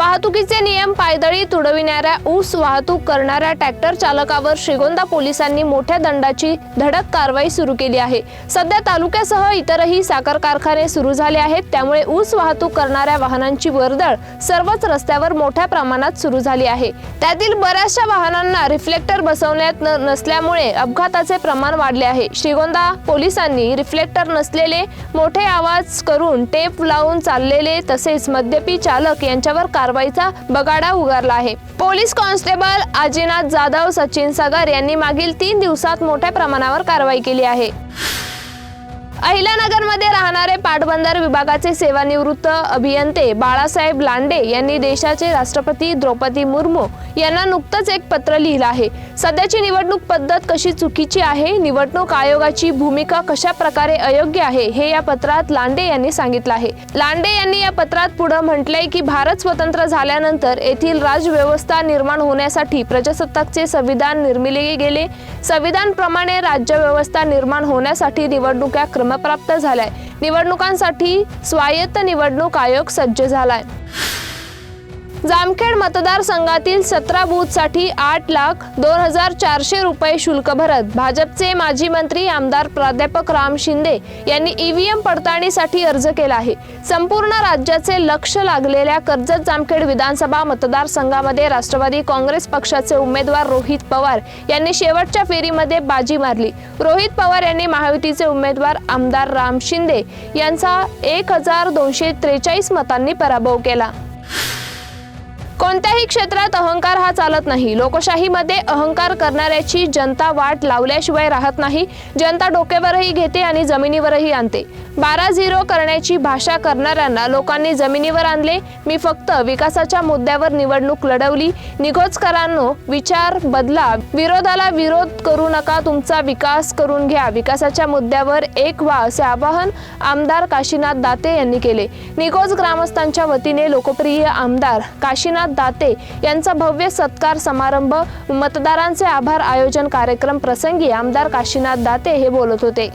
वाहतुकीचे नियम पायदळी तुडविणाऱ्या ऊस वाहतूक करणाऱ्या ट्रॅक्टर चालकावर श्रीगोंदा पोलिसांनी मोठ्या दंडाची धडक कारवाई सुरू केली आहे. सध्या तालुक्यासह इतरही साखर कारखाने सुरू झाले आहेत. त्यामुळे ऊस वाहतूक करणाऱ्या वाहनांची वर्दळ सर्वच रस्त्यावर मोठ्या प्रमाणात सुरू झाली आहे. त्यातील बऱ्याचशा वाहनांना रिफ्लेक्टर बसवण्यात न- नसल्यामुळे अपघाताचे प्रमाण वाढले आहे. श्रीगोंदा पोलिसांनी रिफ्लेक्टर नसलेले मोठे आवाज करून टेप लावून चाललेले तसेच मद्यपी चालक यांच्यावर कारवाईचा बगाडा उगारला आहे. पोलीस कॉन्स्टेबल आजीनाथ जाधव सचिन सगर यांनी मागील तीन दिवसात मोठ्या प्रमाणावर कारवाई केली आहे. अहिल्यानगरमध्ये राहणारे पाटबंधार विभागाचे सेवानिवृत्त अभियंते बाळासाहेब लांडे यांनी देशाचे राष्ट्रपती द्रौपदी मुर्मू यांना नुकतंच एक पत्र लिहिलं आहे. सध्याची निवडणूक पद्धत कशी चुकीची आहे? निवडणूक आयोगाची भूमिका कशा प्रकारे अयोग्य आहे? हे या पत्रात लांडे यांनी सांगितलं आहे. लांडे यांनी या पत्रात पुढे म्हटलंय की भारत स्वतंत्र झाल्यानंतर येथील राजव्यवस्था निर्माण होण्यासाठी प्रजासत्ताकचे संविधान निर्मिले गेले. संविधानप्रमाणे राज्यव्यवस्था निर्माण होण्यासाठी निवडणुका प्राप्त झालाय. निवडणुकांसाठी स्वायत्त निवडणूक आयोग सज्ज झालाय. जामखेड मतदारसंघातील सतरा बूथसाठी आठ लाख दोन हजार चारशे रुपये शुल्क भरत भाजपचे माजी मंत्री आमदार प्राध्यापक राम शिंदे यांनी ईव्हीएम पडताळणीसाठी अर्ज केला आहे. संपूर्ण राज्याचे लक्ष लागलेल्या कर्जत जामखेड विधानसभा मतदारसंघामध्ये राष्ट्रवादी काँग्रेस पक्षाचे उमेदवार रोहित पवार यांनी शेवटच्या फेरीमध्ये बाजी मारली. रोहित पवार यांनी महायुतीचे उमेदवार आमदार राम शिंदे यांचा एक हजार दोनशे त्रेचाळीस मतांनी पराभव केला. कोणत्याही क्षेत्रात अहंकार हा चालत नाही. लोकशाहीमध्ये अहंकार करणाऱ्याची जनता वाट लावल्याशिवाय राहत नाही. जनता डोक्यावरही घेते आणि जमिनीवरही आणते. बारा झिरो करण्याची भाषा करणाऱ्यांना लोकांनी जमिनीवर आणले. मी फक्त विकासाच्या मुद्द्यावर निवडणूक लढवली. निघोजकरांनो विचार बदला. विरोधाला विरोध करू नका. तुमचा विकास करून घ्या. विकासाच्या मुद्द्यावर एक वा असे आवाहन आमदार काशीनाथ दाते यांनी केले. निघोज ग्रामस्थांच्या वतीने लोकप्रिय आमदार काशीनाथ दाते यांचा भव्य सत्कार समारंभ मतदारांचे आभार आयोजन कार्यक्रम प्रसंगी आमदार काशीनाथ दाते हे बोलत होते.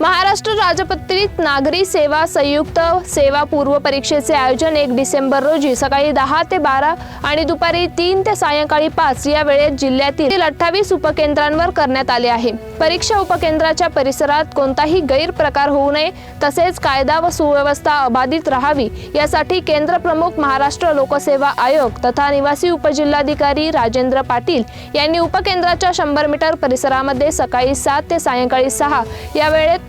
महाराष्ट्र राजपत्रित नागरी सेवा संयुक्त सेवा पूर्व परीक्षेचे आयोजन एक डिसेंबर रोजी सकाळी दहा ते बारा आणि दुपारी तीन ते सायंकाळी पाच या वेळेत जिल्ह्यातील अठ्ठावीस उपकेंद्रांवर करण्यात आले आहे. परीक्षा उपकेंद्राच्या परिसरात कोणताही गैरप्रकार होऊ नये तसेच कायदा व सुव्यवस्था अबाधित राहावी यासाठी केंद्र प्रमुख महाराष्ट्र लोकसेवा आयोग तथा निवासी उपजिल्हाधिकारी राजेंद्र पाटील यांनी उपकेंद्राच्या शंभर मीटर परिसरामध्ये सकाळी सात ते सायंकाळी सहा या वेळेत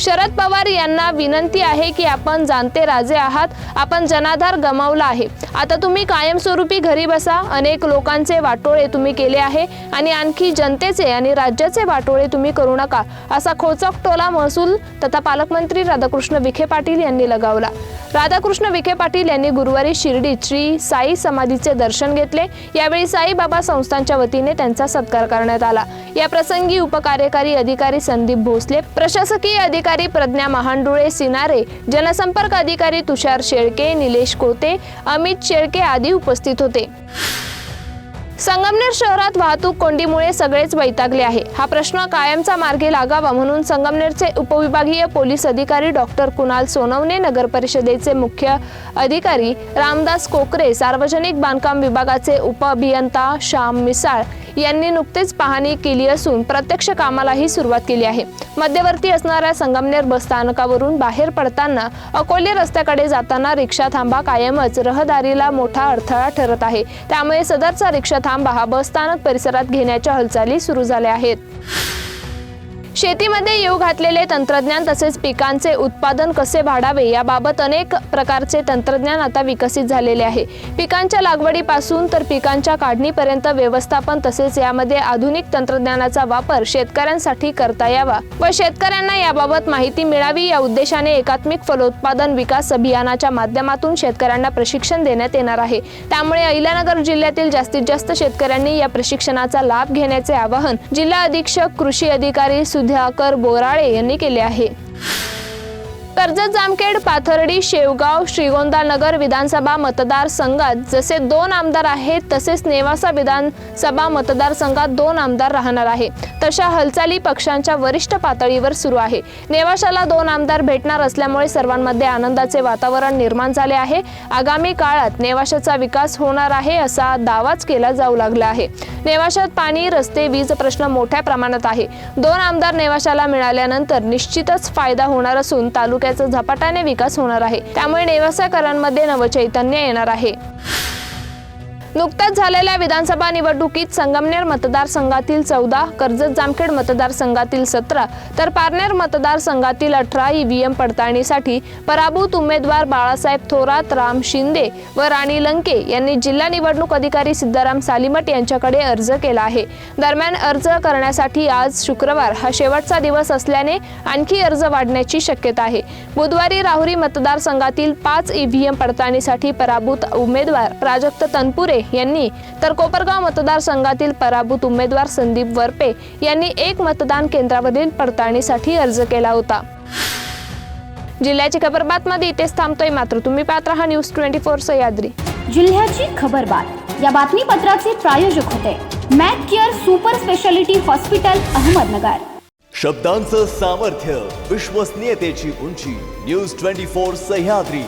शरद पवार यांना विनंती आहे की आपण जाणते राजे आहात आपण जनाधार गमावला आहे. आता तुम्ही कायमस्वरूपी घरी बसा अनेक लोकांचे वाटोळे तुम्ही केले आहे आणि आणखी जनतेचे आणि राज्याचे वाटोळे तुम्ही करू नका असा खोचक टोला महसूल तथा पालकमंत्री राधाकृष्ण विखे पाटील यांनी लगावला. राधाकृष्ण विखे पाटील यांनी गुरुवारी शिर्डीत श्री साई समाधीचे दर्शन घेतले. यावेळी साईबाबा संस्थांच्या वतीने त्यांचा सत्कार करण्यात आला. या प्रसंगी उपकार्यकारी अधिकारी संदीप भोसले प्रशासकीय अधिकारी अधिकारी प्रज्ञा महांडुळे सिनारे जनसंपर्क अधिकारी तुषार शेळके निलेश कोते अमित शेळके आदी उपस्थित होते. संगमनेर शहरात वाहतूक कोंडीमुळे सगळेच वैतागले आहे. हा प्रश्न कायमचा मार्गी लागावा म्हणून संगमनेरचे उपविभागीय पोलीस अधिकारी डॉक्टर कुणाल सोनवणे नगर परिषदेचे मुख्य अधिकारी रामदास कोकरे सार्वजनिक बांधकाम विभागाचे उपअभियंता श्याम मिसाळ यांनी नुकतेच पाहणी केली असून प्रत्यक्ष कामालाही सुरुवात केली आहे. मध्यवर्ती असणाऱ्या संगमनेर बसस्थानकावरून बाहेर पडताना अकोले रस्त्याकडे जाताना रिक्षा थांबा कायमच रहदारीला मोठा अडथळा ठरत आहे. त्यामुळे सदरचा रिक्षा थांबा हा बसस्थानक परिसरात घेण्याच्या हालचाली सुरू झाल्या आहेत. शेतीमध्ये येऊ घातलेले तंत्रज्ञान तसेच पिकांचे उत्पादन कसे वाढावे याबाबत अनेक प्रकारचे तंत्रज्ञान आता विकसित झालेले आहे. पिकांच्या लागवडीपासून तर पिकांच्या काढणीपर्यंत व्यवस्थापन तसेच यामध्ये आधुनिक तंत्रज्ञानाचा वापर शेतकऱ्यांसाठी करता यावा व शेतकऱ्यांना याबाबत माहिती मिळावी या उद्देशाने एकात्मिक फलोत्पादन विकास अभियानाच्या माध्यमातून शेतकऱ्यांना प्रशिक्षण देण्यात येणार आहे. त्यामुळे अहिल्यानगर जिल्ह्यातील जास्तीत जास्त शेतकऱ्यांनी या प्रशिक्षणाचा लाभ घेण्याचे आवाहन जिल्हा अधीक्षक कृषी अधिकारी सुधाकर बोराळे यांनी केले आहे. कर्जत जामखेड पाथर्डी शेवगाव श्रीगोंदा नगर विधानसभा मतदारसंघात जसे दोन आमदार आहेत तसेच नेवासा विधानसभा मतदारसंघात दोन आमदार राहणार आहे. तशा हालचाली पक्षांच्या वरिष्ठ पातळीवर सुरू आहे. नेवाशाला दोन आमदार भेटणार असल्यामुळे सर्वांमध्ये आनंदाचे वातावरण निर्माण झाले आहे. आगामी काळात नेवाशाचा विकास होणार आहे असा दावाच केला जाऊ लागला आहे. नेवाशात पाणी रस्ते वीज प्रश्न मोठ्या प्रमाणात आहे. दोन आमदार नेवाशाला मिळाल्यानंतर निश्चितच फायदा होणार असून तालुक्याचा झपाट्याने विकास होणार आहे. त्यामुळे नेवासाकरांमध्ये नवचैतन्य येणार आहे. नुकत्याच झालेल्या विधानसभा निवडणुकीत संगमनेर मतदारसंघातील चौदा कर्जत जामखेड मतदारसंघातील सतरा तर पारनेर मतदारसंघातील अठरा ईव्हीएम पडताळणीसाठी पराभूत उमेदवार बाळासाहेब थोरात राम शिंदे व राणी लंके यांनी जिल्हा निवडणूक अधिकारी सिद्धाराम सालिमट यांच्याकडे अर्ज केला आहे. दरम्यान अर्ज करण्यासाठी आज शुक्रवार हा शेवटचा दिवस असल्याने आणखी अर्ज वाढण्याची शक्यता आहे. बुधवारी राहुरी मतदारसंघातील पाच ईव्हीएम पडताळणीसाठी पराभूत उमेदवार प्राजक्त तनपुरे यांनी. तर कोपरगाव मतदारसंघातील पराभूत उमेदवार संदीप वरपे यांनी एक मतदान केंद्रावरील पडताळणीसाठी अर्ज केला होता. जिल्ह्याची खबर बातमध्ये इथेच थांबतोय. मात्र तुम्ही पाहत राहा न्यूज ट्वेंटी फोर सह्याद्री जिल्ह्याची खबरबात या बातमीपत्राचे प्रायोजक होते. Mac care super speciality hospital Ahmednagar. शब्दांचं सामर्थ्य विश्वसनीयतेची उंची न्यूज ट्वेंटी फोर सह्याद्री